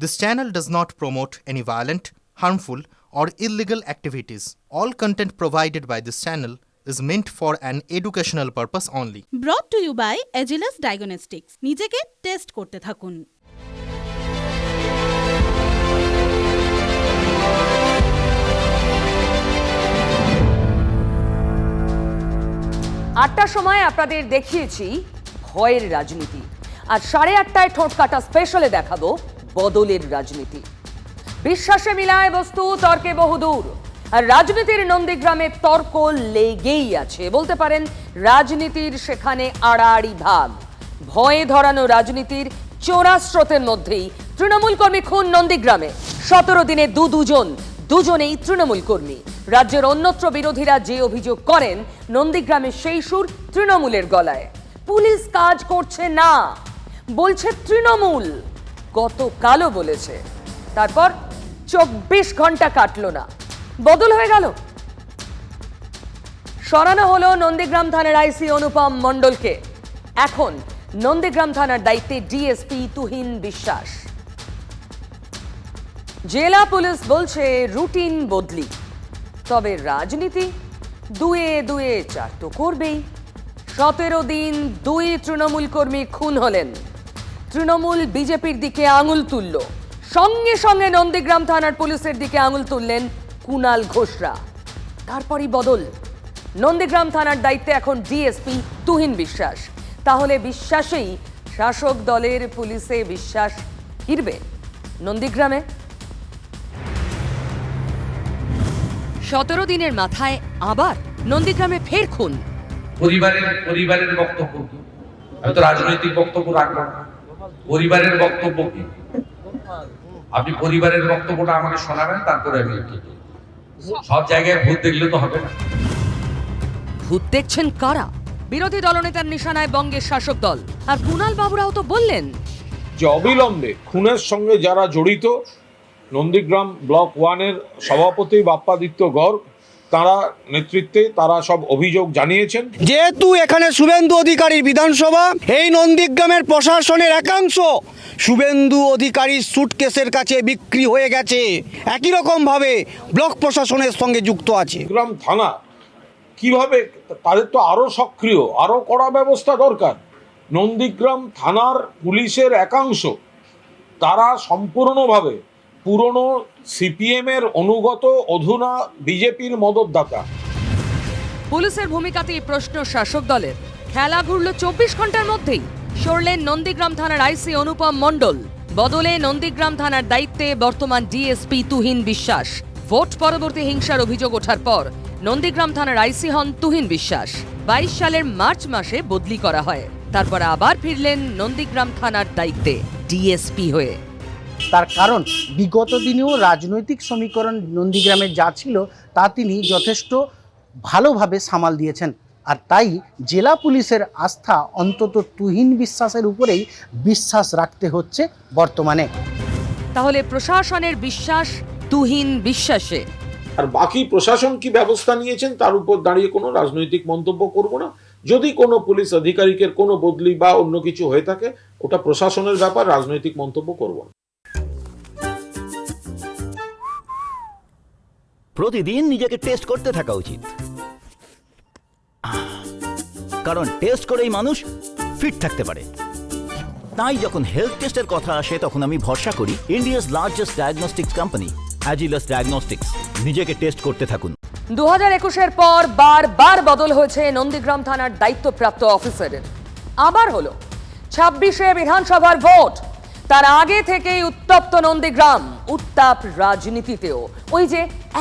This channel does not promote any violent, harmful, or illegal activities. All content provided by this channel is meant for an educational purpose only. Brought to you by Agilus Diagnostics নিজেকে test করতে থাকুন আটটার সময় আপনাদের দেখিয়েছি ভয়ের রাজনীতি আর সাড়ে আটটায় ঠোঁট কাটা স্পেশালে দেখাবো বদলের রাজনীতি। বিশ্বাসে মিলায় বস্তু, তর্কে বহুদূর। আর রাজনীতির নন্দীগ্রামে তর্ক লেগেই আছে। বলতে পারেন, রাজনীতির সেখানে আড়াআড়ি ভাগ। ভয়ে ধরানো রাজনীতির চোরা স্রোতের মধ্যেই তৃণমূল কর্মী খুন নন্দীগ্রামে। সতেরো দিনে দু দুজন, দুজনেই তৃণমূল কর্মী। রাজ্যের অন্যত্র বিরোধীরা যে অভিযোগ করেন, নন্দীগ্রামে সেই সুর তৃণমূলের গলায়। পুলিশ কাজ করছে না। বলছে তৃণমূল। গতকালও বলেছে। তারপর চব্বিশ ঘণ্টা কাটলো না। বদল হয়ে গেল। সরানো হলো নন্দীগ্রাম থানার আইসি অনুপম মণ্ডলকে। এখন নন্দীগ্রাম থানার দায়িত্বে ডিএসপি তুহিন বিশ্বাস। জেলা পুলিশ বলছে রুটিন বদলি। তবে রাজনীতি দুয়ে দুয়ে চার তো করবেই। সতেরো দিন দুই তৃণমূল কর্মী খুন হলেন। তৃণমূল বিজেপির দিকে আঙুল তুলল। সঙ্গে সঙ্গে নন্দীগ্রাম থানার পুলিশের দিকে আঙুল তুললেন কুনাল ঘোষরা। তারপরই বদল। নন্দীগ্রাম থানার দায়িত্বে এখন ডিএসপি তুহিন বিশ্বাস। তাহলে বিশ্বাসেই শাসক দলের পুলিশে বিশ্বাস ফিরবে নন্দীগ্রামে। সতেরো দিনের মাথায় আবার নন্দীগ্রামে ফের খুন। পরিবারের পরিবারের বক্তব্য। আমি তো রাজনৈতিক বক্তব্য রাখব না। পরিবারের বক্তব্য কি? আপনি পরিবারের বক্তব্যটা আমাকে শোনাবেন তারপরে আমি সব জায়গায় ভূত দেখলে তো হবে না। ভূত দেখছেন কারা? বিরোধী দলনেতার নিশানায় বঙ্গের শাসক দল। আর কুনাল বাবুরাও তো বললেন যে অবিলম্বে খুনের সঙ্গে যারা জড়িত নন্দীগ্রাম ব্লক ওয়ানের সভাপতি বাপ্পাদিত্য গড় তারা নেতৃত্বে তারা সব অভিযোগ জানিয়েছেন। যেহেতু এখানে শুভেন্দু অধিকারীর বিধানসভা এই নন্দীগ্রামের প্রশাসনের একাংশ শুভেন্দু অধিকারীর সুটকেসের কাছে বিক্রি হয়ে গেছে। একই রকমভাবে ব্লক প্রশাসনের সঙ্গে যুক্ত আছে। গ্রাম থানা কীভাবে তাদের তো আরও সক্রিয় আরও কড়া ব্যবস্থা দরকার। নন্দীগ্রাম থানার পুলিশের একাংশ তারা সম্পূর্ণভাবে পুরনো সিপিএমের অনুগত অধুনা বিজেপির মদতদাতা। পুলিশের ভূমিকাতেই প্রশ্ন শাসক দলের। খেলা ঘুরল চব্বিশ ঘণ্টার মধ্যেই। সরলেন নন্দীগ্রাম থানার আইসি অনুপম মণ্ডল। বদলে নন্দীগ্রাম থানার দায়িত্বে বর্তমান ডিএসপি তুহিন বিশ্বাস। ভোট পরবর্তী হিংসার অভিযোগ ওঠার পর নন্দীগ্রাম থানার আইসি হন তুহিন বিশ্বাস। বাইশ সালের মার্চ মাসে বদলি করা হয়। তারপর আবার ফিরলেন নন্দীগ্রাম থানার দায়িত্বে ডিএসপি হয়ে। তার কারণ বিগত দিনেও রাজনৈতিক সমীকরণ নন্দীগ্রামে যা ছিল তা তিনি যথেষ্ট ভালোভাবে সামাল দিয়েছেন। আর তাই জেলা পুলিশের আস্থা অন্তত তুহিন বিশ্বাসের উপরেই বিশ্বাস রাখতে হচ্ছে বর্তমানে। তাহলে প্রশাসনের বিশ্বাস তুহিন বিশ্বাসে। আর বাকি প্রশাসন কি ব্যবস্থা নিয়েছেন তার উপর দাঁড়িয়ে কোনো রাজনৈতিক মন্তব্য করব না। যদি কোনো পুলিশ আধিকারিকের কোনো বদলি বা অন্য কিছু হয়ে থাকে ওটা প্রশাসনের ব্যাপার রাজনৈতিক মন্তব্য করব না। প্রতিদিন নিজেকে টেস্ট করতে থাকা উচিত। কারণ টেস্ট করেই মানুষ ফিট থাকতে পারে। তাই যখন হেলথ টেস্টের কথা আসে, তখন আমি ভরসা করি India's largest diagnostics company Agilus Diagnostics নিজেকে টেস্ট করতে থাকুন। দু হাজার একুশের পর বারবার বদল হয়েছে নন্দীগ্রাম থানার দায়িত্বপ্রাপ্ত অফিসারের। আবার হলো, ছাব্বিশে বিধানসভার ভোট। তার আগে থেকেই উত্তপ্ত নন্দীগ্রাম, উত্তাপ রাজনীতিতেও। ওই যে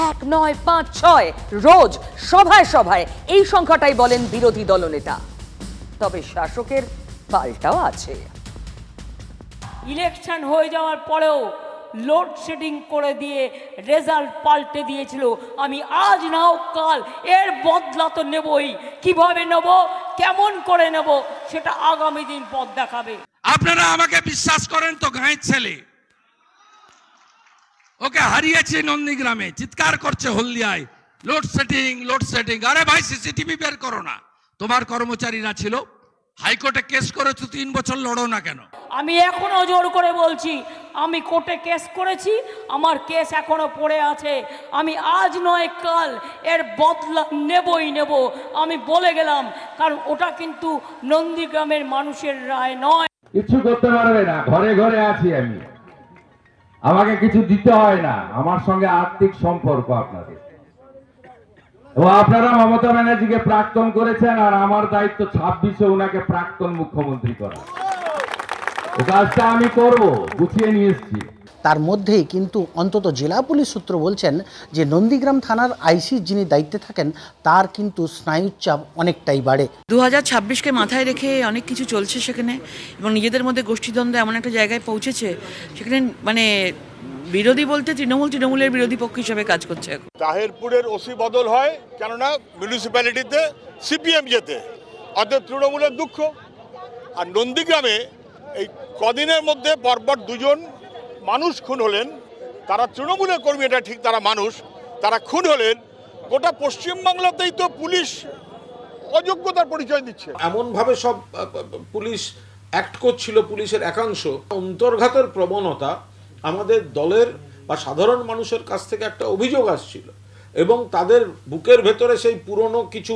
এক নয় পাঁচ ছয় রোজ সভায় সভায় এই সংখ্যাটাই বলেন বিরোধী দলনেতা। তবে শাসকের পাল্টাও আছে। ইলেকশন হয়ে যাওয়ার পরেও লোডশেডিং করে দিয়ে রেজাল্ট পাল্টে দিয়েছিল। আমি আজ নাও কাল এর বদলা তো নেবই। কীভাবে নেব? কেমন করে নেব? সেটা আগামী দিন পথ দেখাবে। আপনারা আমাকে বিশ্বাস করেন তো গাঁয়ের ছেলে। ওকে হারিয়েছে নন্দীগ্রামে, চিৎকার করছে হলদিয়ায়। লোডশেডিং লোডশেডিং আরে ভাই সিসিটিভি বের করো না। তোমার কর্মচারীরা ছিল। হাইকোর্টে কেস করেছ, তিন বছর লড়ো না কেন? আমি এখনও জোর করে বলছি, আমি কোর্টে কেস করেছি, আমার কেস এখনও পড়ে আছে। আমি আজ নয়, কাল এর বদলা নেবই নেব। আমি বলে গেলাম, কারণ ওটা কিন্তু নন্দীগ্রামের মানুষের রায় নয়। কিছু করতে পারবে না, ঘরে ঘরে আছি আমি। আমাকে কিছু দিতে হয় না, আমার সঙ্গে আর্থিক সম্পর্ক আপনাদের। আপনারা মমতা ব্যানার্জিকে প্রাক্তন করেছেন আর আমার দায়িত্ব ছাব্বিশে ওনাকে প্রাক্তন মুখ্যমন্ত্রী করা। কাজটা আমি করব, গুছিয়ে নিয়ে এসেছি। তার মধ্যেই কিন্তু অন্তত জেলা পুলিশ সূত্র বলছেন যে নন্দীগ্রাম থানার আইসি যিনি দায়িত্বে থাকেন তার কিন্তু স্নায়ুর চাপ অনেকটাই বাড়ে। দু হাজার ছাব্বিশকে মাথায় রেখে অনেক কিছু চলছে সেখানে এবং নিজেদের মধ্যে গোষ্ঠীদ্বন্দ্ব এমন একটা জায়গায় পৌঁছেছে সেখানে মানে বিরোধী বলতে তৃণমূল তৃণমূলের বিরোধী পক্ষ হিসেবে কাজ করছে এখন। তাহেরপুরের ওসি বদল হয় কেননা মিউনিসিপ্যালিটিতে সিপিএম যেতে। অর্থাৎ তৃণমূলের দুঃখ। আর নন্দীগ্রামে এই কদিনের মধ্যে পরপর দুজন মানুষ খুন হলেন তারা তৃণমূলের কর্মী এটা ঠিক তারা মানুষ তারা খুন হলেন গোটা পশ্চিমবাংলাতেই তো পুলিশ অযোগ্যতার পরিচয় দিচ্ছে। এমনভাবে সব পুলিশ অ্যাক্ট করছিল পুলিশের একাংশ। অন্তর্ঘাতের প্রবণতা আমাদের দলের বা সাধারণ মানুষের কাছ থেকে একটা অভিযোগ আসছিল। এবং তাদের বুকের ভেতরে সেই পুরনো কিছু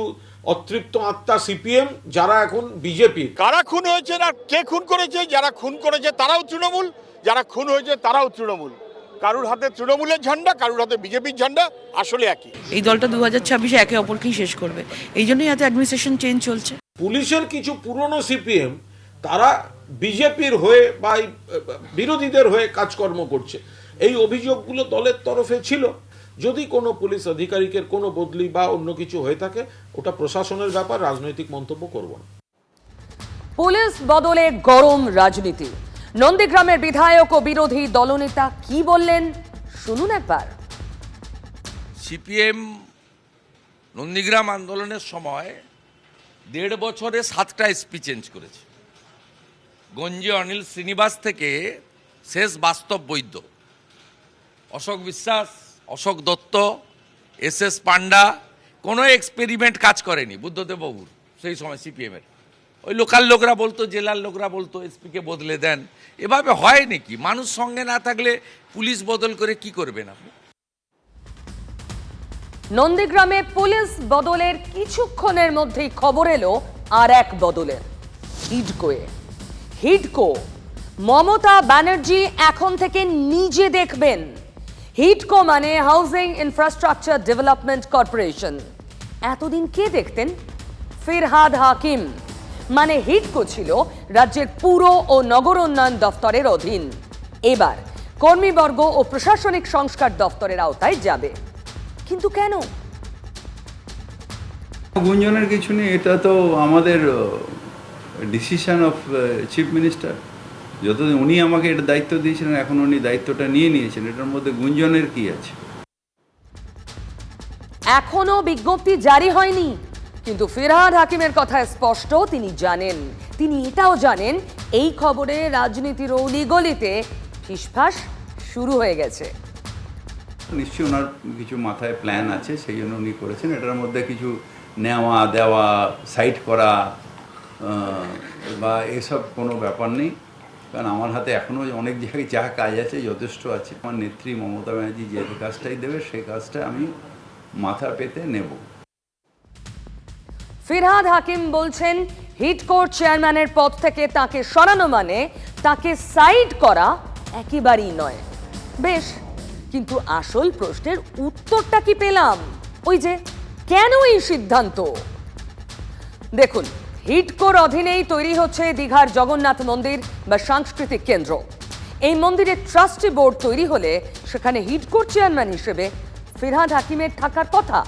অতৃপ্ত আত্মা সিপিএম যারা এখন বিজেপি কারা খুন হয়েছে আর কে খুন করেছে যারা খুন করেছে তারাও তৃণমূল যারা খুন হয়েছে তারাও তৃণমূল। কারুর হাতে তৃণমূলের ঝান্ডা কারুর হাতে বিজেপির ঝান্ডা আসলে একই। এই দলটা দু হাজার ছাব্বিশে একে অপরকেই শেষ করবে। এই জন্যই এত অ্যাডমিনিস্ট্রেশন চেঞ্জ চলছে। পুলিশের কিছু পুরনো সিপিএম তারা বিজেপির হয়ে বা এই, বিরোধীদের হয়ে কাজকর্ম করছে। এই অভিযোগগুলো দলের তরফে ছিল। যদি কোনো পুলিশ আধিকারিকের কোনো বদলি বা অন্য কিছু হয়ে থাকে ওটা প্রশাসনের ব্যাপার রাজনৈতিক মন্তব্য করব না। পুলিশ বদলে গরম রাজনীতি। নন্দীগ্রামের বিধায়ক ও বিরোধী দলনেতা কি বললেন? শুনুন একবার। সিপিএম নন্দীগ্রাম আন্দোলনের সময় দেড় বছরে সাতটা এসপি চেঞ্জ করেছে। গঞ্জি অনিল শ্রীনিবাস থেকে শেষ বাস্তব বৈদ্য। অশোক বিশ্বাস, অশোক দত্ত, এস এস পান্ডা কোনো এক্সপেরিমেন্ট কাজ করেনি বুদ্ধদেব বাবুর সেই সময় সিপিএমের। ওই লোকাল লোকরা বলতো, জেলার লোকরা বলতো, এসপিকে বদলে দেন। এভাবে হয় নাকি? মানুষ সঙ্গে না থাকলে পুলিশ বদল করে কি করবেন আপনি? নন্দীগ্রামে পুলিশ বদলের কিছুক্ষণের মধ্যেই খবর এলো আর এক বদলের। হিডকোয়ে। হিডকো, মমতা ব্যানার্জি এখন থেকে নিজে দেখবেন। হিডকো মানে হাউজিং ইনফ্রাস্ট্রাকচার ডেভেলপমেন্ট কর্পোরেশন এতদিন কে দেখতেন? ফিরহাদ হাকিম। মানে হিডকো ছিল রাজ্যের পুর ও নগর উন্নয়ন দফতরের অধীন। এবার কর্মীবর্গ ও প্রশাসনিক সংস্কার দফতরের আওতায় যাবে। কিন্তু কেন? গুঞ্জনের কিছু নেই এটা তো আমাদের ডিসিশন অফ চিফ মিনিস্টার যতদিন উনি আমাকে এটা দায়িত্ব দিয়েছিলেন এখন উনি দায়িত্বটা নিয়ে নিয়েছেন এটার মধ্যে গুঞ্জনের কি আছে? এখনও বিজ্ঞপ্তি জারি হয়নি। কিন্তু ফিরহাদ হাকিমের কথা স্পষ্ট, তিনি জানেন। তিনি এটাও জানেন, এই খবরে রাজনীতির অলিগলিতে ফিসফাস শুরু হয়ে গেছে। নিশ্চয়ই ওনার কিছু মাথায় প্ল্যান আছে, সেই জন্য উনি করেছেন। এটার মধ্যে কিছু নেওয়া, দেওয়া সাইট করা বা এসব কোনো ব্যাপার নেই। কারণ আমার হাতে এখনও অনেক জায়গায় যা কাজ আছে যথেষ্ট আছে। আমার নেত্রী মমতা ব্যানার্জি যে কাজটাই দেবে সেই কাজটা আমি মাথা পেতে নেব। ফিরহাদ হাকিম বলছেন হিটকোর চেয়ারম্যানের পদ থেকে তাকে সরানো মানে তাকে সাইড করা একেবারেই নয়। বেশ, কিন্তু আসল প্রশ্নের উত্তরটা কি পেলাম? ওই যে, কেন এই সিদ্ধান্ত? দেখুন হিটকোর অধীনেই তৈরি হচ্ছে দীঘার জগন্নাথ মন্দির বা সাংস্কৃতিক কেন্দ্র। এই মন্দিরের ট্রাস্টি বোর্ড তৈরি হলে সেখানে হিটকোর চেয়ারম্যান হিসেবে ফিরহাদ হাকিমের থাকার কথা।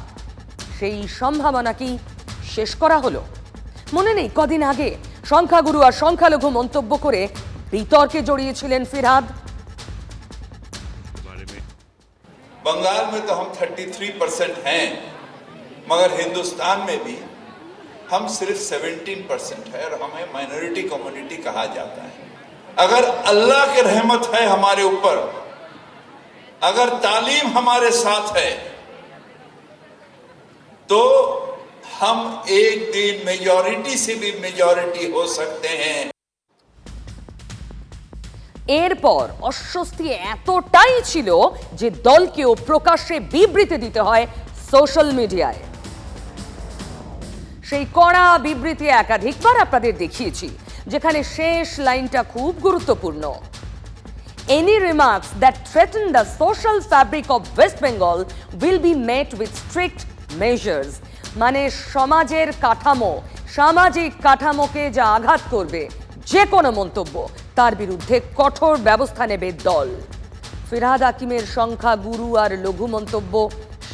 সেই সম্ভাবনা কি শেষ করা হলো মনে নেই কদিন আগে সংখ্যাগুরু আর সংখ্যালঘু মন্তব্য করে বিতর্কে জড়িয়েছিলেন ফিরহাদ बंगाल में तो हम 33 परसेंट हैं मगर हिंदुस्तान में भी हम सिर्फ 17 परसेंट है और हमें माइनॉरिटी कम्युनिटी कहा जाता है अगर अल्लाह की रहमत है हमारे ऊपर अगर तालीम हमारे साथ है तो हम एक दिन मेजॉरिटी से भी मेजॉरिटी हो सकते हैं এরপর অস্বস্তি এতটাই ছিল যে দলকেও প্রকাশ্যে বিবৃতি দিতে হয় সোশ্যাল মিডিয়ায় সেই কড়া বিবৃতি একাধিকবার আপনাদের দেখিয়েছি যেখানে শেষ লাইনটা খুব গুরুত্বপূর্ণ Any remarks that threaten the social fabric of West Bengal will be met with strict measures. মানে সমাজের কাঠামো, সামাজিক কাঠামোকে যা আঘাত করবে, যে কোনো মন্তব্য, তার বিরুদ্ধে কঠোর ব্যবস্থা নেবে দল। ফিরহাদ হাকিমের সংখ্যা, গুরু আর লঘু মন্তব্য,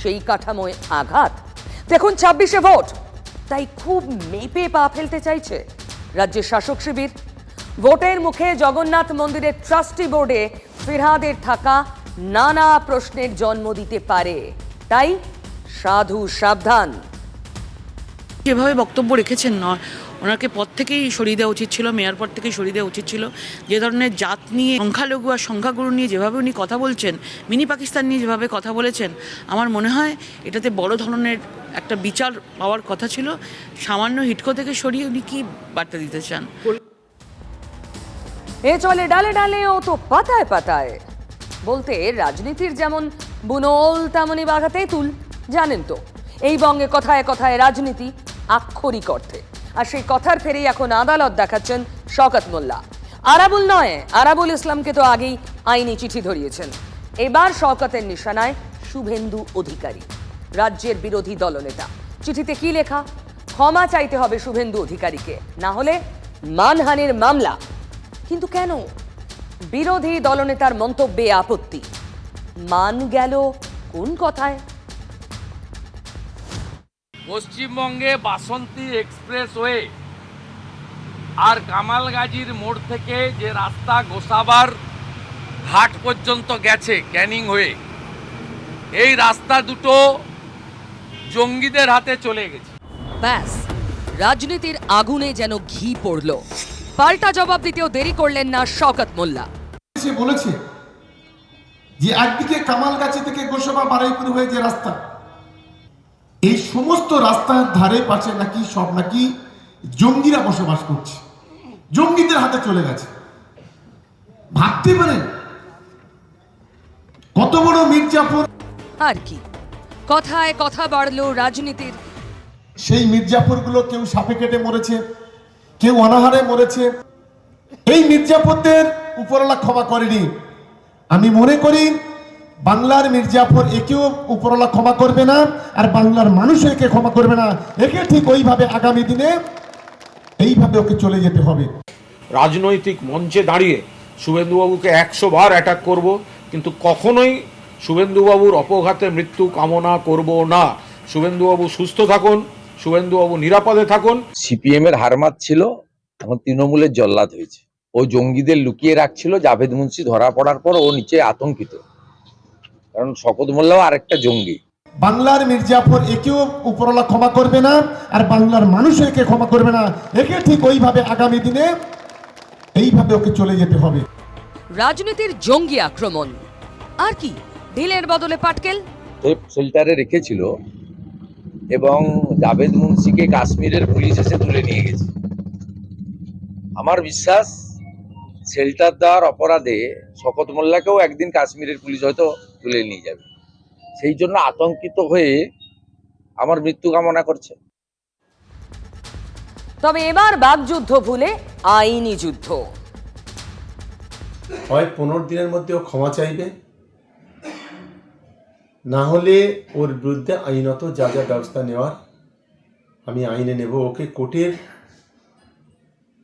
সেই কাঠামোয় আঘাত। দেখুন, ছাব্বিশে ভোট। তাই খুব মেপে পা ফেলতে চাইছে রাজ্যের শাসক শিবির। ভোটের মুখে জগন্নাথ মন্দিরের ট্রাস্টি বোর্ডে ফিরহাদের থাকা নানা প্রশ্নের জন্ম দিতে পারে। তাই সাধু সাবধান। যেভাবে বক্তব্য রেখেছেন নয়। ওনাকে পদ থেকেই সরিয়ে দেওয়া উচিত ছিল, মেয়র পদ থেকেই সরিয়ে দেওয়া উচিত ছিল। যে ধরনের জাত নিয়ে, সংখ্যালঘু আর সংখ্যাগুরু নিয়ে যেভাবে উনি কথা বলছেন, মিনি পাকিস্তান নিয়ে যেভাবে কথা বলেছেন, আমার মনে হয় এটাতে বড় ধরনের একটা বিচার পাওয়ার কথা ছিল। সামান্য হিটকো থেকে সরিয়ে উনি কি বার্তা দিতে চান? এ চলে ডালে ডালে ও তো পাতায় পাতায়। বলতে রাজনীতির যেমন বুনোল তেমনই বাঘা তুল, জানেন তো। এই বঙ্গে কথায় কথায় রাজনীতি আক্ষরিক অর্থে। আর সেই কথার ফেরেই এখন আদালত দেখাচ্ছেন শওকত মোল্লা। আরাবুল নয়, আরাবুল ইসলামকে তো আগেই আইনি চিঠি ধরিয়েছেন। এবার শওকতের নিশানায় শুভেন্দু অধিকারী, রাজ্যের বিরোধী দলনেতা। চিঠিতে কি লেখা? ক্ষমা চাইতে হবে শুভেন্দু অধিকারীকে, না হলে মানহানির মামলা। কিন্তু কেন? বিরোধী দলনেতার মন্তব্যে আপত্তি। মান গেল কোন কথায়? পশ্চিমবঙ্গে বাসন্তী এক্সপ্রেসওয়ে আর কামালগাজির মোড় থেকে যে রাস্তা গোসাবার ঘাট পর্যন্ত গেছে ক্যানিং হয়ে এই রাস্তা দুটো জঙ্গিদের হাতে চলে গেছে। ব্যাস রাজনীতির আগুনে যেন ঘি পড়ল। পাল্টা জবাব দিতেও দেরি করলেন না শওকত মোল্লা। সে বলেছে যে একদিকে কামালগাছি থেকে গোসবা বারাইপুর হয়ে যে রাস্তা এই সমস্ত রাস্তার ধারে পাশে নাকি সব নাকি জঙ্গিরা বসবাস করছে। জঙ্গিদের হাতে চলে গেছে। ভাবতে পারেন? কত বড় মির্জাফর আর কি? কথায় কথা বাড়লো রাজনীতির। সেই মির্জাপুরগুলো কেউ সাপে কেটে মরেছে কেউ অনাহারে মরেছে। এই মির্জাফরদের উপরওয়ালা ক্ষমা করেনি। আমি মনে করি বাংলার মির্জাপুর একেও উপরওয়ালা ক্ষমা করবে না আর বাংলার মানুষ একে ক্ষমা করবে না। একে ঠিক ওইভাবে আগামী দিনে এইভাবে ওকে চলে যেতে হবে। রাজনৈতিক মঞ্চে দাঁড়িয়ে শুভেন্দুবাবুকে একশো বার অ্যাটাক করব কিন্তু কখনোই শুভেন্দুবাবুর অপঘাতে মৃত্যু কামনা করব না। শুভেন্দুবাবু সুস্থ থাকুন শুভেন্দুবাবু নিরাপদে থাকুন। সিপিএম এর হারমাত ছিল এখন তৃণমূলের জল্লাদ হয়েছে। ও জঙ্গিদের লুকিয়ে রাখছিল জাভেদ মুন্সি ধরা পড়ার পর ও নিচে আতঙ্কিত। কারণ শকত মোল্লাও আরেকটা জঙ্গি। বাংলার মির্জাপুর একেও উপরওয়ালা ক্ষমা করবে না আর বাংলার মানুষ একে ক্ষমা করবে না। একে ঠিক ওইভাবে আগামী দিনে এইভাবে ওকে চলে যেতে হবে। রাজনীতির জঙ্গি আক্রমণ। আর কি ঢিলের বদলে পাটকেল? সেফ শেল্টারে রেখেছিল এবং জাভেদ মুন্সিকে কাশ্মীরের পুলিশ এসে তুলে নিয়ে গেছে। আমার বিশ্বাস শেল্টার দেওয়ার অপরাধে শকত মোল্লাকেও একদিন কাশ্মীরের পুলিশ হয়তো তুলে নিয়ে যাবে। সেই জন্য আতঙ্কিত হয়ে আমার মৃত্যু কামনা করছে। তবে এবার বাগযুদ্ধ ভুলে আইনি যুদ্ধ। হয় পনেরো দিনের মধ্যে ও ক্ষমা চাইবে না হলে ওর বিরুদ্ধে আইনত যা যা ব্যবস্থা নেওয়ার আমি আইনে নেব ওকে কোর্টের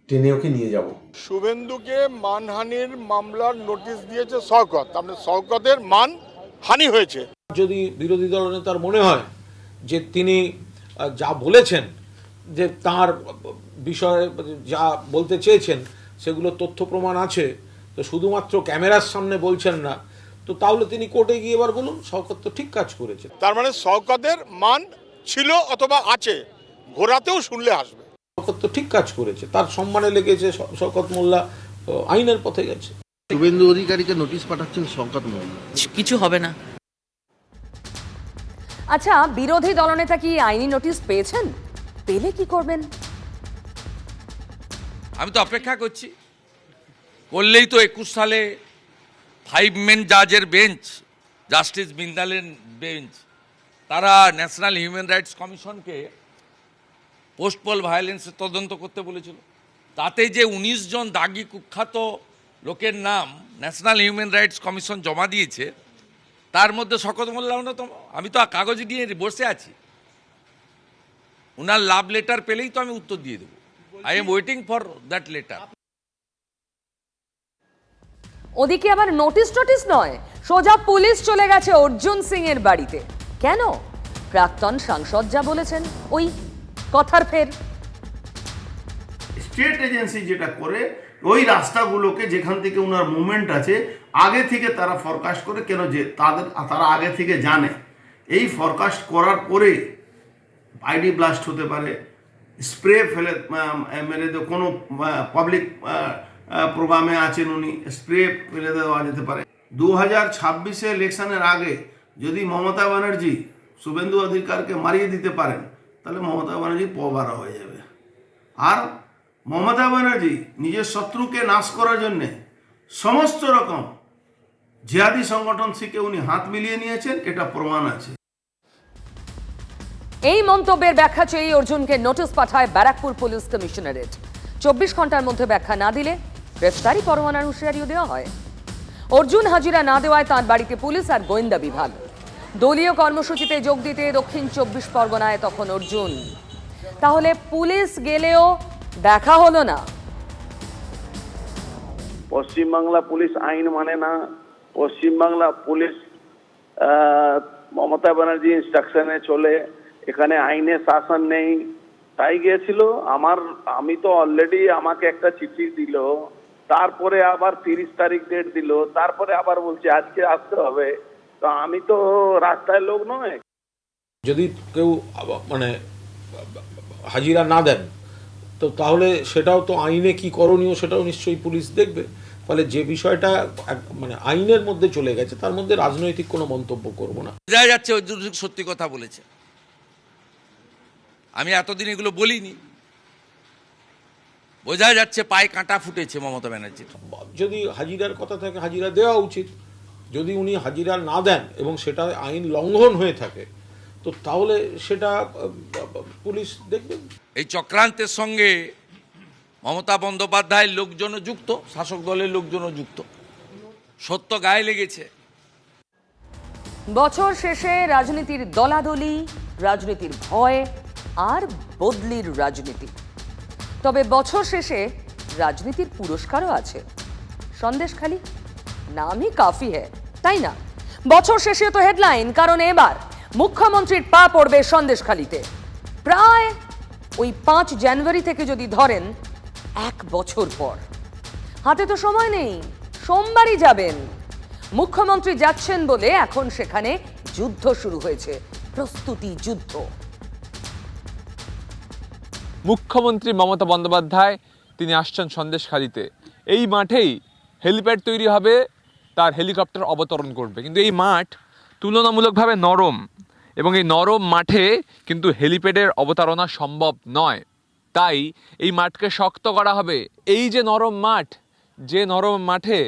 টেনে ওকে নিয়ে যাব। শুভেন্দুকে মানহানির মামলার নোটিশ দিয়েছে শওকত তার শওকতের মান হানি হয়েছে। যদি বিরোধী দলনেতার মনে হয় যে তিনি যা বলেছেন যে তার বিষয়ে যা বলতে চেয়েছেন সেগুলো তথ্য প্রমাণ আছে তো শুধুমাত্র ক্যামেরার সামনে বলছেন না তো তাহলে তিনি কোর্টে গিয়ে এবার বলুন শওকত তো ঠিক কাজ করেছে। তার মানে শওকতের মান ছিল অথবা আছে ঘোরাতেও শুনলে আসবে। শওকত তো ঠিক কাজ করেছে তার সম্মানে লেগেছে শওকত মোল্লা আইনের পথে গেছে। শুভেন্দু অধিকারীকে নোটিশ পাঠাচ্ছেন শঙ্কত মোল্লা কিছু হবে না। আচ্ছা বিরোধী দলনেতা কি আইনি নোটিশ পেয়েছেন? পেলে কি করবেন? আমি তো অপেক্ষা করছি। করলেই তো একুশ সালে ফাইভ মেন জাজের বেঞ্চ জাস্টিস বিন্দালের বেঞ্চ তারা ন্যাশনাল হিউম্যান রাইটস কমিশনকে পোস্টপল ভায়োলেন্সের তদন্ত করতে বলেছিল। তাতে যে উনিশ জন দাগি কুখ্যাত লোকের নাম ন্যাশনাল হিউম্যান রাইটস কমিশন জমা দিয়েছে। তার মধ্যে শকত মোল্লা অন্যতম আমি তো কাগজ নিয়ে বসে আছি। ওনার লাভ লেটার পেলেই তো আমি উত্তর দিয়ে দেবো। I am waiting for that letter ওদিকে আবার নোটিশ টোটিস নয় সোজা পুলিশ চলে গেছে অর্জুন সিং এর বাড়িতে। কেন? প্রাক্তন সাংসদ যা বলেছেন ওই কথার ফের। স্টেট এজেন্সি যেটা করে ওই রাস্তাগুলোকে যেখান থেকে ওনার মুভমেন্ট আছে, আগে থেকে তারা ফরকাস্ট করে কেন যে তাদের, তারা আগে থেকে জানে। এই ফরকাস্ট করার পরে আইডি ব্লাস্ট হতে পারে স্প্রে ফেলে মেরে দেওয়া, কোনো পাবলিক প্রোগ্রামে আছেন উনি স্প্রে ফেলে দেওয়া যেতে পারে। দু হাজার ছাব্বিশে ইলেকশনের আগে যদি মমতা ব্যানার্জি শুভেন্দু অধিকারকে মারিয়ে দিতে পারেন, তাহলে মমতা ব্যানার্জি পবারা হয়ে যাবে। আর মমতা ব্যানার্জি নিজের শত্রুকে নাশ করার জন্যে সমস্ত রকম জিহাদি সংগঠন থেকে উনি হাত মিলিয়ে নিয়েছেন, এটা প্রমাণ আছে। এই মন্তব্যের ব্যাখ্যা চেয়ে অর্জুনকে নোটিশ পাঠায় ব্যারাকপুর পুলিশ কমিশনারেট। চব্বিশ ঘণ্টার মধ্যে ব্যাখ্যা না দিলে গ্রেফতারি পরোয়ানার হুঁশিয়ারিও দেওয়া হয়। অর্জুন হাজিরা না দেওয়ায় তাঁর বাড়িতে পুলিশ আর গোয়েন্দা বিভাগ। দলীয় কর্মসূচিতে যোগ দিতে দক্ষিণ চব্বিশ পরগনায় তখন অর্জুন। তাহলে পুলিশ গেলেও দেখা হলো না। পশ্চিমবাংলা পুলিশ আইন মানে না। পশ্চিমবাংলা পুলিশ আহ, মমতা ব্যানার্জি ইনস্ট্রাকশনে চলে। এখানে আইনের শাসন নেই। তাই গিয়েছিল। আমার আমি তো অলরেডি আমাকে একটা চিঠি দিল। তারপরে আবার তিরিশ তারিখ ডেট দিল। তারপরে আবার বলছে আজকে আসতে হবে। তো আমি তো রাস্তায় লোক নয়। যদি কেউ মানে হাজিরা না দেন তো তাহলে সেটাও তো আইনে কি করণীয় সেটাও নিশ্চয়ই পুলিশ দেখবে। ফলে যে বিষয়টা মানে আইনের মধ্যে চলে গেছে তার মধ্যে রাজনৈতিক কোনো মন্তব্য করব না। বোঝা যাচ্ছে সত্যি কথা বলেছে। আমি এতদিন এগুলো বলিনি। বোঝা যাচ্ছে পায়ে কাঁটা ফুটেছে মমতা ব্যানার্জির। যদি হাজিরার কথা থাকে হাজিরা দেওয়া উচিত। যদি উনি হাজিরা না দেন এবং সেটা আইন লঙ্ঘন হয়ে থাকে তো তাহলে সেটা পুলিশ দেখবে। এই চক্রান্তের সঙ্গে মমতা বন্দ্যোপাধ্যায়ের লোকজনও যুক্ত শাসক দলের লোকজনও যুক্ত। সত্য গায়ে লেগেছে। বছর শেষে রাজনীতির দলাদলি রাজনীতির ভয় আর বদলির রাজনীতি। তবে বছর শেষে রাজনীতির পুরস্কারও আছে। সন্দেশখালি নামই কাফি হ্যায় তাই না? বছর শেষে তো হেডলাইন কারণ এবার মুখ্যমন্ত্রীর পা পড়বে সন্দেশখালিতে। প্রায় ওই পাঁচ জানুয়ারি থেকে যদি ধরেন, এক বছর পর। হাতে তো সময় নেই, সোমবারই যাবেন। মুখ্যমন্ত্রী যাচ্ছেন বলে এখন সেখানে যুদ্ধ শুরু হয়েছে, প্রস্তুতি যুদ্ধ। মুখ্যমন্ত্রী মমতা বন্দ্যোপাধ্যায়, তিনি আসছেন সন্দেশখালিতে। এই মাঠেই হেলিপ্যাড তৈরি হবে, তার হেলিকপ্টার অবতরণ করবে। কিন্তু এই মাঠ তুলনামূলকভাবে নরম। এবং এই নরম মাঠে কিন্তু হেলিপ্যাডের অবতারণা সম্ভব নয়। তাই এই মাঠকে শক্ত করা হবে। এই যে নরম মাঠ, যে নরম মাঠে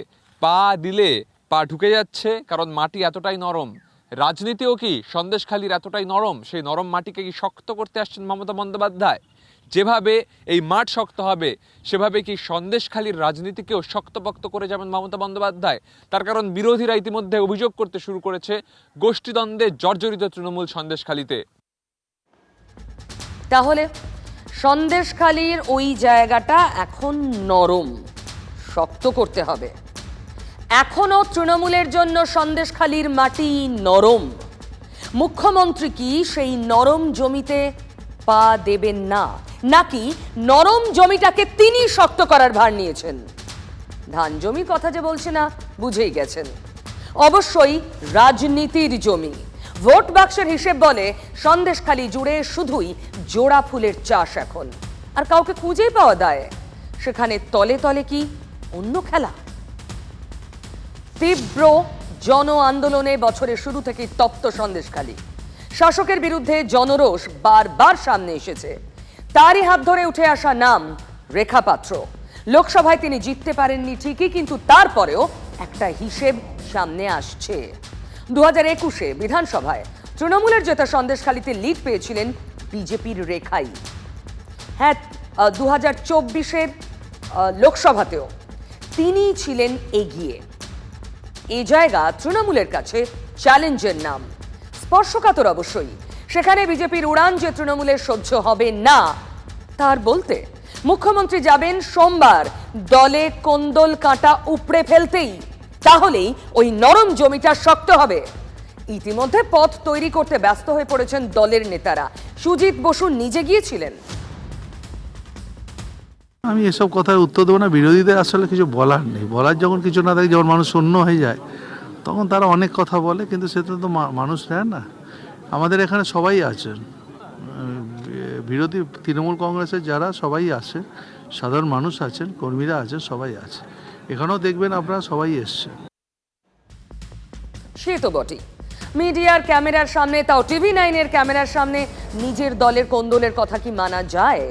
পা দিলে পা ঢুকে যাচ্ছে, কারণ মাটি এতটাই নরম। রাজনীতিও কি সন্দেশখালির এতটাই নরম? সেই নরম মাটিকে কি শক্ত করতে আসছেন মমতা বন্দ্যোপাধ্যায়? যেভাবে এই মাঠ শক্ত হবে, সেভাবে কি সন্দেশখালির রাজনীতিকেও শক্তপক্ত করে যাবেন মমতা বন্দ্যোপাধ্যায়? তার কারণ বিরোধীরা ইতিমধ্যে অভিযোগ করতে শুরু করেছে গোষ্ঠীদ্বন্দ্বে জর্জরিত তৃণমূল সন্দেশখালিতে। তাহলে সন্দেশখালির ওই জায়গাটা এখন নরম, শক্ত করতে হবে। এখনও তৃণমূলের জন্য সন্দেশখালির মাটি নরম। মুখ্যমন্ত্রী কি সেই নরম জমিতে পা দেবেন না? নাকি নরম জমিটাকে তিনি শক্ত করার ভার নিয়েছেন? ধান জমি কথা যে বলছে না, বুঝেই গেছেন। অবশ্যই রাজনীতির জমি। ভোট বাক্সের হিসেব বলে সন্দেশখালি জুড়ে শুধুই জোড়া ফুলের চাষ এখন। আর কাউকে খুঁজেই পাওয়া যায় সেখানে তলে তলে কি অন্য খেলা? তীব্র জন আন্দোলনে বছরের শুরু থেকে তপ্ত সন্দেশখালী। শাসকের বিরুদ্ধে জনরোষ বারবার সামনে এসেছে। তারই হাত ধরে উঠে আসা নাম রেখা পাত্র। লোকসভায় তিনি জিততে পারেননি ঠিকই, কিন্তু তারপরেও একটা হিসেব সামনে আসছে। দু হাজার একুশে বিধানসভায় তৃণমূলের জেতা সন্দেশখালিতে লিড পেয়েছিলেন বিজেপির রেখাই। হ্যাঁ দু হাজার চব্বিশের লোকসভাতেও তিনি ছিলেন এগিয়ে। এ জায়গা তৃণমূলের কাছে চ্যালেঞ্জের নাম। স্পর্শকাতর অবশ্যই। সেখানে বিজেপির উড়ান যে তৃণমূলের সহ্য হবে না। তার বলতে, মুখ্যমন্ত্রী যাবেন সোমবার, দলে কোন্দল কাঁটা উপড়ে ফেলতেই। তাহলেই ওই নরম জমিটা শক্ত হবে। ইতিমধ্যে পথ তৈরি করতে ব্যস্ত হয়ে পড়েছেন দলের নেতারা। সুজিত বসু নিজে গিয়েছিলেন। আমি এসব কথার উত্তর দেবো না। বিরোধীদের আসলে কিছু বলার নেই। বলার যখন কিছু না থাকে, যখন মানুষ শূন্য হয়ে যায়, তখন তারা অনেক কথা বলে, কিন্তু সেটা তো মানুষ নেয় না। আমাদের এখানে সবাই আছেন। বিরোধী তৃণমূল কংগ্রেসের যারা সবাই আছে সাধারণ মানুষ আছেন কর্মীরা আছেন সবাই আছে। এখানেও দেখবেন আপনারা সবাই এসছে সে তো বটেই। মিডিয়ার ক্যামেরার সামনে তাও টিভি নাইনের ক্যামেরার সামনে নিজের দলের কোন্দলের কথা কি মানা যায়?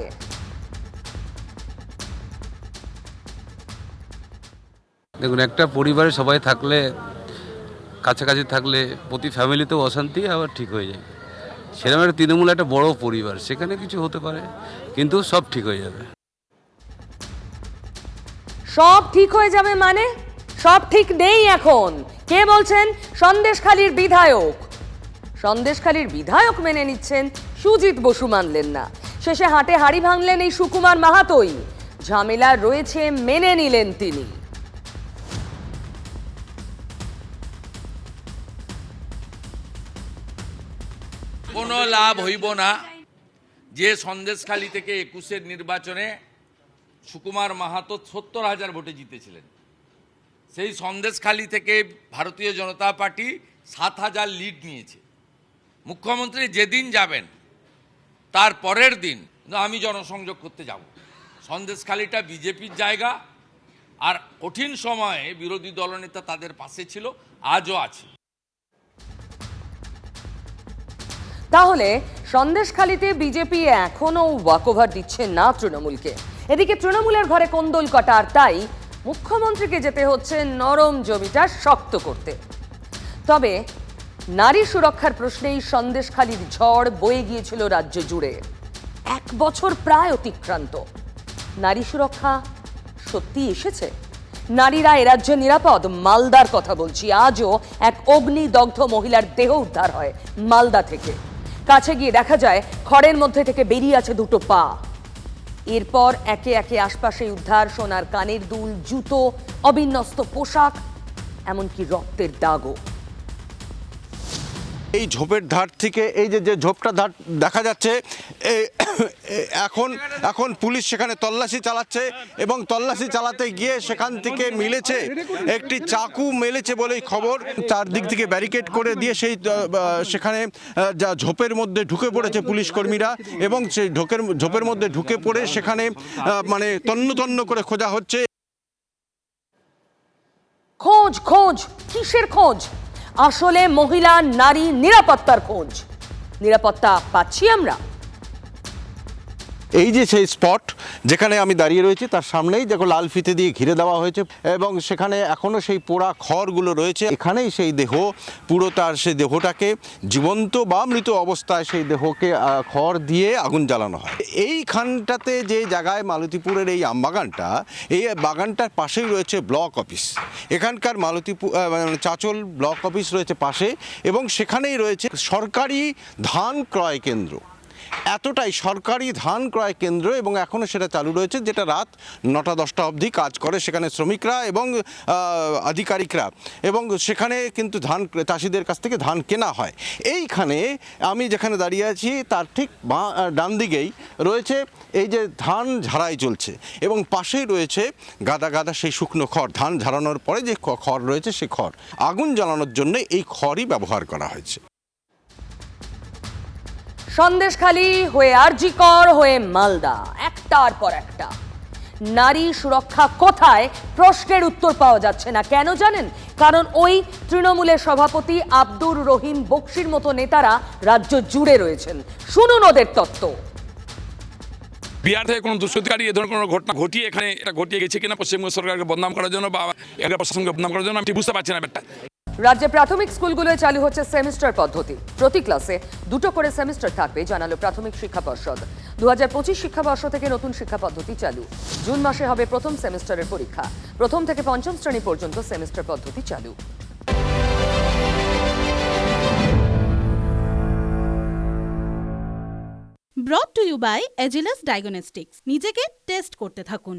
দেখুন একটা পরিবারে সবাই থাকলে কাছাকাছি থাকলে প্রতি ফ্যামিলিতেও অশান্তি, আবার ঠিক হয়ে যায়। সেরকম একটা তৃণমূল, একটা বড় পরিবার, সেখানে কিছু হতে পারে, কিন্তু সব ঠিক হয়ে যাবে। সব ঠিক হয়ে যাবে মানে? সব ঠিক নেই এখন। কে বলছেন? সন্দেশখালীর বিধায়ক। সন্দেশখালীর বিধায়ক মেনে নিচ্ছেন সুজিত বসু মানলেন না। শেষে হাটে হাড়ি ভাঙলেন এই সুকুমার মাহাতোই। ঝামেলা রয়েছে, মেনে নিলেন তিনি। কোনো লাভ হইব না। যে সন্দেশখালী থেকে একুশের নির্বাচনে সুকুমার মাহাতো সত্তর হাজার ভোটে জিতেছিলেন। সেই সন্দেশখালী থেকে ভারতীয় জনতা পার্টি সাত হাজার লিড নিয়েছে। মুখ্যমন্ত্রী যেদিন যাবেন, তার পরের দিন আমি জনসংযোগ করতে যাব। সন্দেশখালীটা বিজেপির জায়গা, আর কঠিন সময়ে বিরোধী দলনেতা তাদের পাশে ছিল, আজও আছে। তাহলে সন্দেশখালীতে বিজেপি এখনও ওয়াকওভার দিচ্ছে না তৃণমূলকে। এদিকে তৃণমূলের ঘরে কোন্দল কটা, আর তাই মুখ্যমন্ত্রীকে যেতে হচ্ছে নরম জমিটা শক্ত করতে। তবে নারী সুরক্ষার প্রশ্নেই সন্দেশখালীর ঝড় বয়ে গিয়েছিল রাজ্য জুড়ে। এক বছর প্রায় অতিক্রান্ত। নারী সুরক্ষা সত্যি এসেছে? নারীরা এ রাজ্যে নিরাপদ? মালদার কথা বলছি। আজও এক অগ্নিদগ্ধ মহিলার দেহ উদ্ধার হয় মালদা থেকে। কাছে গিয়ে দেখা যায়, খড়ের মধ্যে থেকে বেরিয়ে আছে দুটো পা। এরপর একে একে আশপাশে উদ্ধার সোনার কানের দুল, জুতো, অবিন্যস্ত পোশাক, এমনকি রক্তের দাগও। এই ঝোপের ধার থেকে, এই যে যে ঝোপটা ধার দেখা যাচ্ছে এখন এখন পুলিশ সেখানে তল্লাশি চালাচ্ছে এবং তল্লাশি চালাতে গিয়ে সেখান থেকে মিলেছে, একটি চাকু মেলেছে বলেই খবর। চারদিক থেকে ব্যারিকেড করে দিয়ে সেই সেখানে যা ঝোপের মধ্যে ঢুকে পড়েছে পুলিশ কর্মীরা এবং সেই ঢোকের, ঝোপের মধ্যে ঢুকে পড়ে সেখানে মানে তন্ন তন্ন করে খোঁজা হচ্ছে। খোঁজ খোঁজ, কিসের খোঁজ? আসলে মহিলা নারী নিরাপত্তার খোঁজ। নিরাপত্তা পাচ্ছি আমরা। এই যে সেই স্পট যেখানে আমি দাঁড়িয়ে রয়েছি, তার সামনেই দেখো লাল ফিতে দিয়ে ঘিরে দেওয়া হয়েছে এবং সেখানে এখনও সেই পোড়া খড়গুলো রয়েছে। এখানেই সেই দেহ, পুরো তার সেই দেহটাকে জীবন্ত বা মৃত অবস্থায় সেই দেহকে খড় দিয়ে আগুন জ্বালানো হয়। এইখানটাতে যে জায়গায় মালতীপুরের এই আমবাগানটা, এই বাগানটার পাশেই রয়েছে ব্লক অফিস। এখানকার মালতীপুর মানে চাচল ব্লক অফিস রয়েছে পাশে এবং সেখানেই রয়েছে সরকারি ধান ক্রয় কেন্দ্র। এতটাই সরকারি ধান ক্রয় কেন্দ্র এবং এখনও সেটা চালু রয়েছে, যেটা রাত নটা দশটা অবধি কাজ করে সেখানে শ্রমিকরা এবং আধিকারিকরা। এবং সেখানে কিন্তু ধান চাষিদের কাছ থেকে ধান কেনা হয়। এইখানে আমি যেখানে দাঁড়িয়ে আছি, তার ঠিক ডান দিকেই রয়েছে এই যে ধান ঝাড়াই চলছে। এবং পাশেই রয়েছে গাদা গাদা সেই শুকনো খড়। ধান ঝাড়ানোর পরে যে খড় রয়েছে সেই খড়। আগুন জ্বালানোর জন্য এই খড়ই ব্যবহার করা হয়েছে। সন্দেশখালী হয়ে আরজিকর হয়ে মালদা, একটার পর একটা। নারী সুরক্ষা কোথায়? প্রশ্নের উত্তর পাওয়া যাচ্ছে না। কেন জানেন? কারণ ওই তৃণমূলের সভাপতি আব্দুর রহিম বক্সির মতো নেতারা রাজ্য জুড়ে রয়েছেন। শুনুন ওদের তত্ত্ব। বিহার থেকে কোনো দুষ্কৃতিকারী এ ধরনের কোনো ঘটনা ঘটিয়ে এখানে এটা ঘটিয়ে গেছে কিনা পশ্চিমবঙ্গ সরকারকে বদনাম করার জন্য বা এলাকা প্রশাসনকে বদনাম করার জন্য আমি বুঝতে পারছি না ব্যাপারটা। রাজ্যে প্রাথমিক স্কুলগুলোয় চালু হচ্ছে সেমিস্টার পদ্ধতি। প্রতি ক্লাসে দুটো করে সেমিস্টার থাকবে, জানালো প্রাথমিক শিক্ষা পর্ষদ। দু হাজার পঁচিশ শিক্ষাবর্ষ থেকে নতুন শিক্ষা পদ্ধতি চালু। জুন মাসে হবে প্রথম সেমিস্টারের পরীক্ষা। প্রথম থেকে পঞ্চম শ্রেণি পর্যন্ত সেমিস্টার পদ্ধতি চালু। Brought to you by Agilus Diagnostics নিজেকে টেস্ট করতে থাকুন।